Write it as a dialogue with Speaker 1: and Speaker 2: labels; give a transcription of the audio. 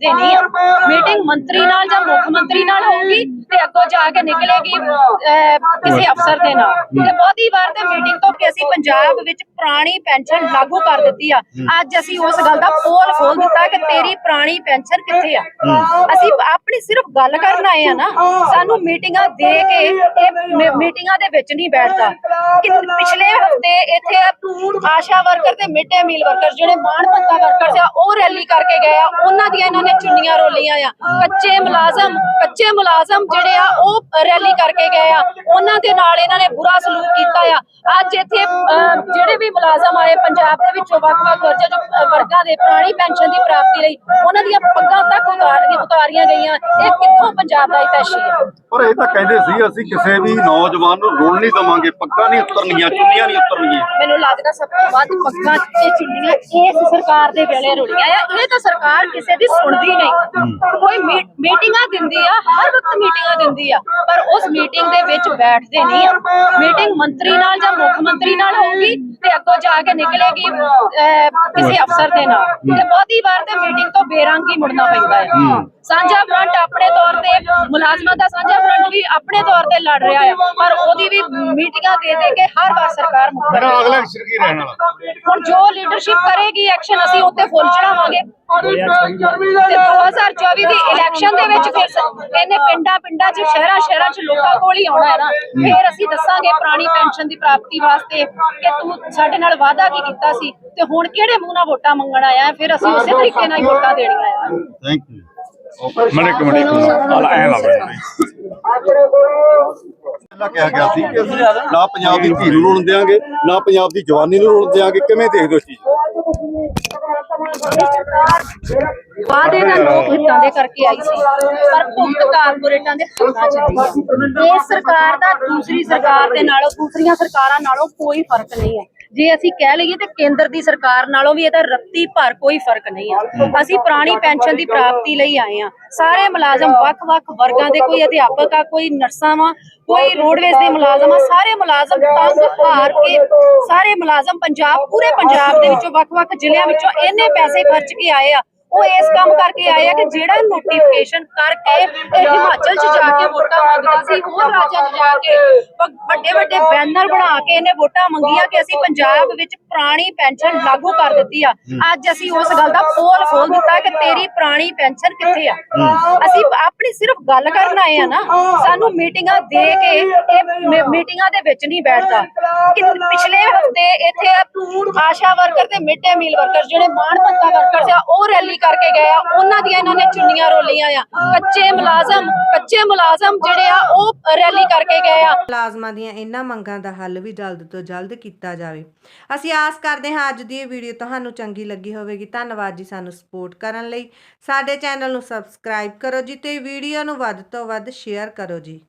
Speaker 1: ਦੇ ਨਹੀਂ ਮੀਟਿੰਗ ਮੰਤਰੀ ਨਾਲ ਜਾਂ ਮੁੱਖ ਮੰਤਰੀ ਨਾਲ ਹੋਊਗੀ ਤੇ ਅੱਗੋਂ ਜਾ ਕੇ ਨਿਕਲੇਗੀ ਕਿਸੇ ਅਫਸਰ ਦੇ ਨਾਲ। ਤੇ ਬਹੁਤੀ ਵਾਰ ਤੇ ਮੀਟਿੰਗ ਤੋਂ ਕਿ ਅਸੀਂ ਪੰਜਾਬ ਵਿੱਚ ਪੁਰਾਣੀ ਪੈਨਸ਼ਨ ਲਾਗੂ ਕਰ ਦਿੱਤੀ ਆ। ਅੱਜ ਅਸੀਂ ਉਸ ਗੱਲ ਦਾ ਪੋਲ ਖੋਲ ਦਿੱਤਾ ਕਿ ਤੇਰੀ ਪੁਰਾਣੀ ਪੈਨਸ਼ਨ ਕਿੱਥੇ ਆ। ਅਸੀਂ ਆਪਣੀ ਸਿਰਫ ਗੱਲ ਕਰਨ ਆਏ ਆ ਨਾ ਸਾਨੂੰ ਮੀਟਿੰਗਾਂ ਦੇ ਕੇ ਇਹ ਮੀਟਿੰਗਾਂ ਦੇ ਵਿੱਚ ਨਹੀਂ ਬੈਠਦਾ। ਕਿ ਪਿਛਲੇ ਹਫ਼ਤੇ ਇੱਥੇ ਆਸ਼ਾ ਵਰਕਰ ਤੇ ਮਿਡ ਡੇ ਮੀਲ ਵਰਕਰ ਜਿਹੜੇ ਮਾਣ ਭੱਤਾ ਵਰਕਰ ਆ ਉਹ ਰੈਲੀ ਕਰਕੇ ਗਏ ਆ। ਉਹਨਾਂ ਦੀਆਂ ਇਹਨਾਂ ਨੇ ਚੁੰਨੀਆਂ ਰੋਲੀਆਂ ਆ। ਕੱਚੇ ਮੁਲਾਜ਼ਮ ਕੱਚੇ ਮੁਲਾਜ਼ਮ ਜਿਹੜੇ ਆ ਉਹ ਰੈਲੀ ਕਰਕੇ ਗਏ ਆ। ਉਹਨਾਂ ਦੇ ਨਾਲ ਇਹਨਾਂ ਨੇ ਬੁਰਾ ਸਲੂਕ ਕੀਤਾ ਆ। ਅੱਜ ਇੱਥੇ ਜਿਹੜੇ ਵੀ ਮੁਲਾਜ਼ਮ ਆਏ ਪੰਜਾਬ ਦੇ ਵਿੱਚੋਂ ਵੱਖ-ਵੱਖ ਵਰਗਾਂ ਦੇ ਪੁਰਾਣੀ ਪੈਨਸ਼ਨ ਦੀ ਪ੍ਰਾਪਤੀ ਲਈ ਉਹਨਾਂ ਦੀਆਂ ਪੱਗਾਂ ਤੱਕ ਉਤਾਰ ਉਤਾਰੀਆਂ ਗਈਆਂ। ਇਹ ਕਿੱਥੋਂ ਪੰਜਾਬ ਦਾ ਇਤਿਹਾਸੀ ਹੈ
Speaker 2: ਪਰ ਇਹ ਤਾਂ ਕਹਿੰਦੇ ਸੀ ਅਸੀਂ ਕਿਸੇ ਵੀ ਨੌਜਵਾਨ ਨੂੰ ਰੋਣ ਨਹੀਂ ਦਵਾਂਗੇ। ਪੱਗਾਂ ਨਹੀਂ ਉਤਰਨਗੀਆਂ ਚੁੰਨੀਆਂ ਨਹੀਂ ਉਤਰਨਗੀਆਂ
Speaker 1: ਮੈਨੂੰ ਲੱਗਦਾ ਸਭ ਤੋਂ ਵੱਧ ਪੱਗਾਂ ਤੇ ਚੁੰਨੀਆਂ ਇਸ ਸਰਕਾਰ ਦੇ ਵੇਲੇ ਰੁਲੀਆਂ ਆ। ਇਹ ਤਾਂ ਸਰਕਾਰ ਕਿਸੇ ਦੀ ਸੁਣਦੀ ਨਹੀਂ। ਕੋਈ ਮੀਟਿੰਗਾਂ ਦਿੰਦੀ ਆ ਹਰ ਵਕਤ ਮੀਟਿੰਗਾਂ ਦਿੰਦੀ ਆ ਪਰ ਉਸ ਮੀਟਿੰਗ ਦੇ ਵਿੱਚ ਬੈਠਦੇ ਨਹੀਂ ਆ। ਮੀਟਿੰਗ ਮੰਤਰੀ ਨਾਲ ਜਾਂ ਮੁੱਖ ਮੰਤਰੀ ਨਾਲ ਹੋਊਗੀ ਤੇ ਅੱਗੋਂ ਜਾ ਕੇ ਨਿਕਲੇਗੀ ਕਿਸੇ ਅਫਸਰ ਦੇ ਨਾਲ। ਤੇ ਬਹੁਤੀ ਵਾਰ ਤੇ ਮੀਟਿੰਗ ਤੋਂ ਬੇਰੰਗ ਹੀ ਮੁੜਨਾ ਪੈਂਦਾ ਹੈ। ਸਾਂਝਾ ਫਰੰਟ ਆਪਣੇ ਤੌਰ ਤੇ ਮੁਲਾਜ਼ਮਾਂ ਦਾ ਸਾਂਝਾ ਫਰੰਟ ਵੀ ਆਪਣੇ ਤੌਰ ਤੇ ਲੜ ਰਿਹਾ ਆ ਪਰ ਉਹਦੀ ਵੀ ਮੀਟਿੰਗਾਂ ਦੇ ਦੇ ਕੇ ਹਰ ਵਾਰ ਸਰਕਾਰ ਮੁੱਕਰ ਹੈ
Speaker 2: ਅਗਲਾ ਐਕਸ਼ਨ ਕੀ ਰਹਿਣ ਵਾਲਾ?
Speaker 1: ਹੁਣ ਜੋ ਲੀਡਰਸ਼ਿਪ ਕਰੇਗੀ ਐਕਸ਼ਨ ਅਸੀਂ ਉੱਤੇ ਫੁੱਲ ਚੜਾਵਾਂਗੇ। ਤੇ 2024 ਦੀ ਇਲੈਕਸ਼ਨ ਦੇ ਵਿੱਚ ਫਿਰ ਇਹਨੇ ਪਿੰਡਾਂ ਪਿੰਡਾਂ 'ਚ ਸ਼ਹਿਰਾਂ ਸ਼ਹਿਰਾਂ 'ਚ ਲੋਕਾਂ ਕੋਲ ਹੀ ਆਉਣਾ ਹੈ ਨਾ। ਫਿਰ ਅਸੀਂ ਦੱਸਾਂਗੇ ਪੁਰਾਣੀ ਪੈਨਸ਼ਨ ਦੀ ਪ੍ਰਾਪਤੀ ਵਾਸਤੇ ਕਿ ਤੂੰ ਸਾਡੇ ਨਾਲ ਵਾਅਦਾ ਕੀ ਕੀਤਾ ਸੀ ਤੇ ਹੁਣ ਕਿਹੜੇ ਮੂੰਹ ਨਾਲ ਵੋਟਾਂ ਮੰਗਣ ਆਇਆ? ਫਿਰ ਅਸੀਂ ਉਸੇ ਤਰੀਕੇ ਨਾਲ ਹੀ ਵੋਟਾਂ ਦੇਣੀਆਂ ਆ
Speaker 2: ਥੈਂਕ ਯੂ
Speaker 3: ਮਨੇ ਕਮਣੇ ਕੋਲ ਐ ਲਾ ਬਣਾ
Speaker 2: ਪਹਿਲਾਂ ਕਿਹਾ ਗਿਆ ਸੀ ਕਿ ਅਸੀਂ ਨਾ ਪੰਜਾਬ ਦੀ ਧੀ ਨੂੰ ਰੋਣ ਦੇਵਾਂਗੇ ਨਾ ਪੰਜਾਬ ਦੀ ਜਵਾਨੀ ਨੂੰ ਰੋਣ ਦੇਵਾਂਗੇ ਕਿਵੇਂ ਦੇਖਦੇ ਹੋ ਇਸ ਚੀਜ਼
Speaker 1: ਵਾਅਦੇ ਨਾਲ ਲੋਕ ਹਿੱਤਾਂ ਦੇ ਕਰਕੇ ਆਈ ਸੀ ਪਰ ਭੁਗਤ ਕਾਰਪੋਰੇਟਾਂ ਦੇ ਹੱਥਾਂ 'ਚ ਨਹੀਂ। ਹੈ ਇਸ ਸਰਕਾਰ ਦਾ ਦੂਸਰੀ ਸਰਕਾਰ ਦੇ ਨਾਲੋਂ ਦੂਸਰੀਆਂ ਸਰਕਾਰਾਂ ਨਾਲੋਂ ਕੋਈ ਫ਼ਰਕ ਨਹੀਂ ਹੈ। ਜੇ ਅਸੀਂ ਕਹਿ ਲਈਏ ਤੇ ਕੇਂਦਰ ਦੀ ਸਰਕਾਰ ਨਾਲੋਂ ਵੀ ਇਹਦਾ ਰੱਤੀ ਭਰ ਕੋਈ ਫ਼ਰਕ ਨਹੀਂ ਹੈ ਅਸੀਂ ਪੁਰਾਣੀ ਪੈਨਸ਼ਨ ਦੀ ਪ੍ਰਾਪਤੀ ਲਈ ਆਏ ਆ ਸਾਰੇ ਮੁਲਾਜ਼ਮ ਵੱਖ-ਵੱਖ ਵਰਗਾਂ ਦੇ, ਕੋਈ ਅਧਿਆਪਕ ਆ, ਕੋਈ ਨਰਸਾਂ ਵਾ, ਕੋਈ ਰੋਡਵੇਜ਼ ਦੇ ਮੁਲਾਜ਼ਮ ਆ, ਸਾਰੇ ਮੁਲਾਜ਼ਮ ਤੰਗ ਹਾਰ ਕੇ, ਸਾਰੇ ਮੁਲਾਜ਼ਮ ਪੰਜਾਬ, ਪੂਰੇ ਪੰਜਾਬ ਦੇ ਵਿੱਚੋਂ ਵੱਖ-ਵੱਖ ਜ਼ਿਲ੍ਹਿਆਂ ਵਿੱਚੋਂ ਇੰਨੇ ਪੈਸੇ ਖਰਚ ਕੇ ਆਏ ਆ। ਉਹ ਇਸ ਕੰਮ ਕਰਕੇ ਆਏ ਆ ਕਿ ਜਿਹੜਾ ਨੋਟੀਫਿਕੇਸ਼ਨ ਕਰਕੇ ਇਹ ਹਿਮਾਚਲ 'ਚ ਜਾ ਕੇ ਵੋਟਾਂ ਮੰਗਦਾ ਸੀ ਹੋਰ ਰਾਜਾਂ 'ਚ ਜਾ ਕੇ ਵੱਡੇ ਵੱਡੇ ਬੈਨਰ ਬਣਾ ਕੇ ਇਹਨੇ ਵੋਟਾਂ ਮੰਗੀਆਂ ਕਿ ਅਸੀਂ ਪੰਜਾਬ ਵਿੱਚ ਪੁਰਾਣੀ ਪੈਨਸ਼ਨ ਲਾਗੂ ਕਰ ਦਿੱਤੀ ਆ। ਅੱਜ ਅਸੀਂ ਉਸ ਗੱਲ ਦਾ ਪੋਲ ਖੋਲ ਦਿੱਤਾ ਕਿ ਤੇਰੀ ਪੁਰਾਣੀ ਪੈਨਸ਼ਨ ਕਿੱਥੇ ਆ? ਅਸੀਂ ਆਪਣੀ ਸਿਰਫ ਗੱਲ ਕਰਨ ਆਏ ਆ ਨਾ ਸਾਨੂੰ ਮੀਟਿੰਗਾਂ ਦੇ ਕੇ ਇਹ ਮੀਟਿੰਗਾਂ ਦੇ ਵਿੱਚ ਨਹੀਂ ਬੈਠਦਾ। ਕਿ ਪਿਛਲੇ ਹਫ਼ਤੇ ਇੱਥੇ ਆਸ਼ਾ ਵਰਕਰ ਤੇ ਮਿਡ ਡੇ ਮੀਲ ਵਰਕਰ ਜਿਹੜੇ ਮਾਣ ਭੱਤਾ ਵਰਕਰ ਆ ਉਹ ਰੈਲੀ ਕਰਕੇ ਗਏ ਆ। ਉਹਨਾਂ ਦੀਆਂ ਇਹਨਾਂ ਨੇ ਚੁੰਨੀਆਂ ਰੋਲੀਆਂ ਆ। ਕੱਚੇ ਮੁਲਾਜ਼ਮ ਕੱਚੇ ਮੁਲਾਜ਼ਮ ਜਿਹੜੇ ਆ, ਉਹ ਰੈਲੀ ਕਰਕੇ ਗਏ ਆ।
Speaker 4: ਮੁਲਾਜ਼ਮਾਂ ਦੀਆਂ ਇਹਨਾਂ ਮੰਗਾਂ ਦਾ ਹੱਲ ਵੀ ਜਲਦ ਤੋਂ ਜਲਦ ਕੀਤਾ ਜਾਵੇ। ਅਸੀਂ ਆਸ ਕਰਦੇ ਹਾਂ ਅੱਜ ਦੀ ਇਹ ਵੀਡੀਓ ਤੁਹਾਨੂੰ ਚੰਗੀ ਲੱਗੀ ਹੋਵੇਗੀ। ਧੰਨਵਾਦ ਜੀ ਸਾਨੂੰ ਸਪੋਰਟ ਕਰਨ ਲਈ। ਸਾਡੇ ਚੈਨਲ ਨੂੰ ਸਬਸਕ੍ਰਾਈਬ ਕਰੋ ਜੀ ਤੇ ਵੀਡੀਓ ਨੂੰ ਵੱਧ ਤੋਂ ਵੱਧ ਸ਼ੇਅਰ ਕਰੋ ਜੀ।